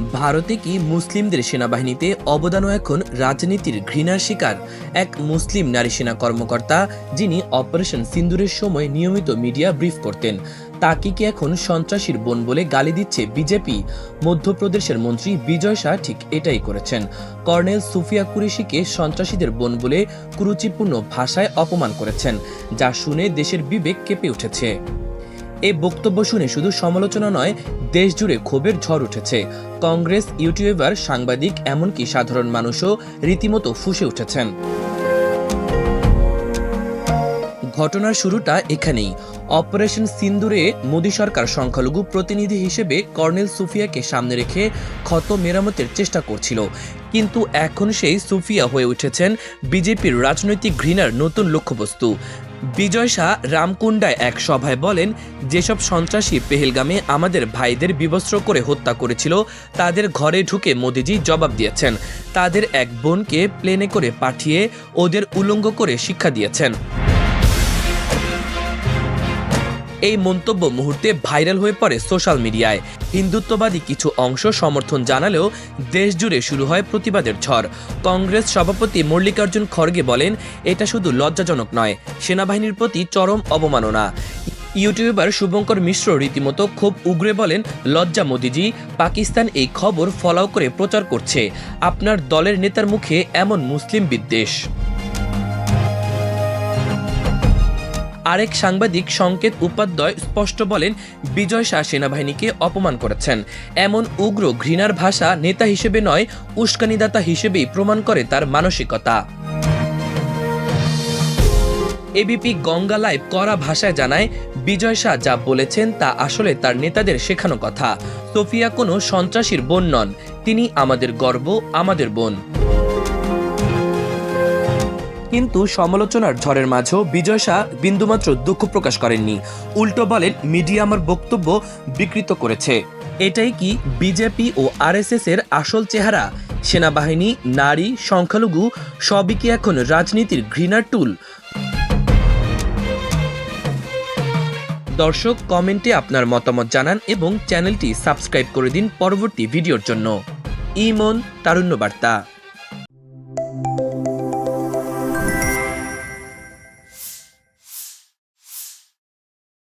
ভারতে কি মুসলিমদের সেনাবাহিনীতে অবদানও এখন রাজনীতির ঘৃণার শিকার? এক মুসলিম নারী সেনা কর্মকর্তা, যিনি অপারেশন সিন্দুরের সময় নিয়মিত মিডিয়া ব্রিফ করতেন। তাকে কি এখন সন্ত্রাসীর বোন বলে গালি দিচ্ছে বিজেপি? মধ্যপ্রদেশের মন্ত্রী বিজয় শাহ ঠিক এটাই করেছেন। কর্নেল সুফিয়া কুরেশিকে সন্ত্রাসীদের বোন বলে কুরুচিপূর্ণ ভাষায় অপমান করেছেন, যা শুনে দেশের বিবেক কেঁপে উঠেছে। এই বক্তব্য শুনে শুধু সমালোচনা নয় দেশ জুড়ে ক্ষোভের ঝড় উঠেছে। কংগ্রেস, ইউটিউবার, সাংবাদিক, এমনকি সাধারণ মানুষও রীতিমতো ফুঁসে উঠেছেন। ঘটনার শুরুটা এখানেই। অপারেশন সিন্দুরে মোদী সরকার সংখ্যালঘু প্রতিনিধি হিসেবে কর্নেল সুফিয়াকে সামনে রেখে ক্ষত মেরামতের চেষ্টা করছিল। কিন্তু এখন সেই সুফিয়া হয়ে উঠেছেন বিজেপির রাজনৈতিক ঘৃণার নতুন লক্ষ্যবস্তু। বিজয় শাহ রামকুন্ডায় এক সভায় বলেন, যেসব সন্ত্রাসী পেহেলগামে আমাদের ভাইদের বিবস্ত্র করে হত্যা করেছিল, তাদের ঘরে ঢুকে মোদিজি জবাব দিয়েছেন। তাদের এক বোনকে প্লেনে করে পাঠিয়ে ওদের উলঙ্গ করে শিক্ষা দিয়েছেন। এই মন্তব্য মুহূর্তে ভাইরাল হয়ে পড়ে সোশ্যাল মিডিয়ায়। হিন্দুত্ববাদী কিছু অংশ সমর্থন জানালেও দেশ জুড়ে শুরু হয় প্রতিবাদের ঝড়। কংগ্রেস সভাপতি মল্লিকার্জুন খড়গে বলেন, এটা শুধু লজ্জাজনক নয়, সেনাবাহিনীর প্রতি চরম অবমাননা। ইউটিউবার শুভঙ্কর মিশ্র রীতিমতো খুব উগরে বলেন, লজ্জা মোদিজি, পাকিস্তান এই খবর ফলাও করে প্রচার করছে। আপনার দলের নেতার মুখে এমন মুসলিম বিদ্বেষ। আরেক সাংবাদিক সংকেত উপাধ্যায় স্পষ্ট বলেন, বিজয় শাহ সেনাবাহিনীকে অপমান করেছেন। এমন উগ্র ঘৃণার ভাষা নেতা হিসেবে নয়, উস্কানিদাতা হিসেবেই প্রমাণ করে তার মানসিকতা। এবিপি গঙ্গা লাইভ করা ভাষায় জানায়, বিজয় শাহ যা বলেছেন তা আসলে তার নেতাদের শেখানো কথা। সোফিয়া কোনো সন্ত্রাসীর বোন নন। তিনি আমাদের গর্ব, আমাদের বোন। কিন্তু সমালোচনার ঝড়ের মাঝেও বিজয় শাহ বিন্দুমাত্র দুঃখ প্রকাশ করেননি। উল্টো বলেন, মিডিয়া আমার বক্তব্য বিকৃত করেছে। এটাই কি বিজেপি ও আরএসএস এর আসল চেহারা? সেনাবাহিনী, নারী, সংখ্যালঘু, সবই কি এখন রাজনীতির ঘৃণার টুল? দর্শক, কমেন্টে আপনার মতামত জানান এবং চ্যানেলটি সাবস্ক্রাইব করে দিন পরবর্তী ভিডিওর জন্য। ইমন, তারুণ্য বার্তা।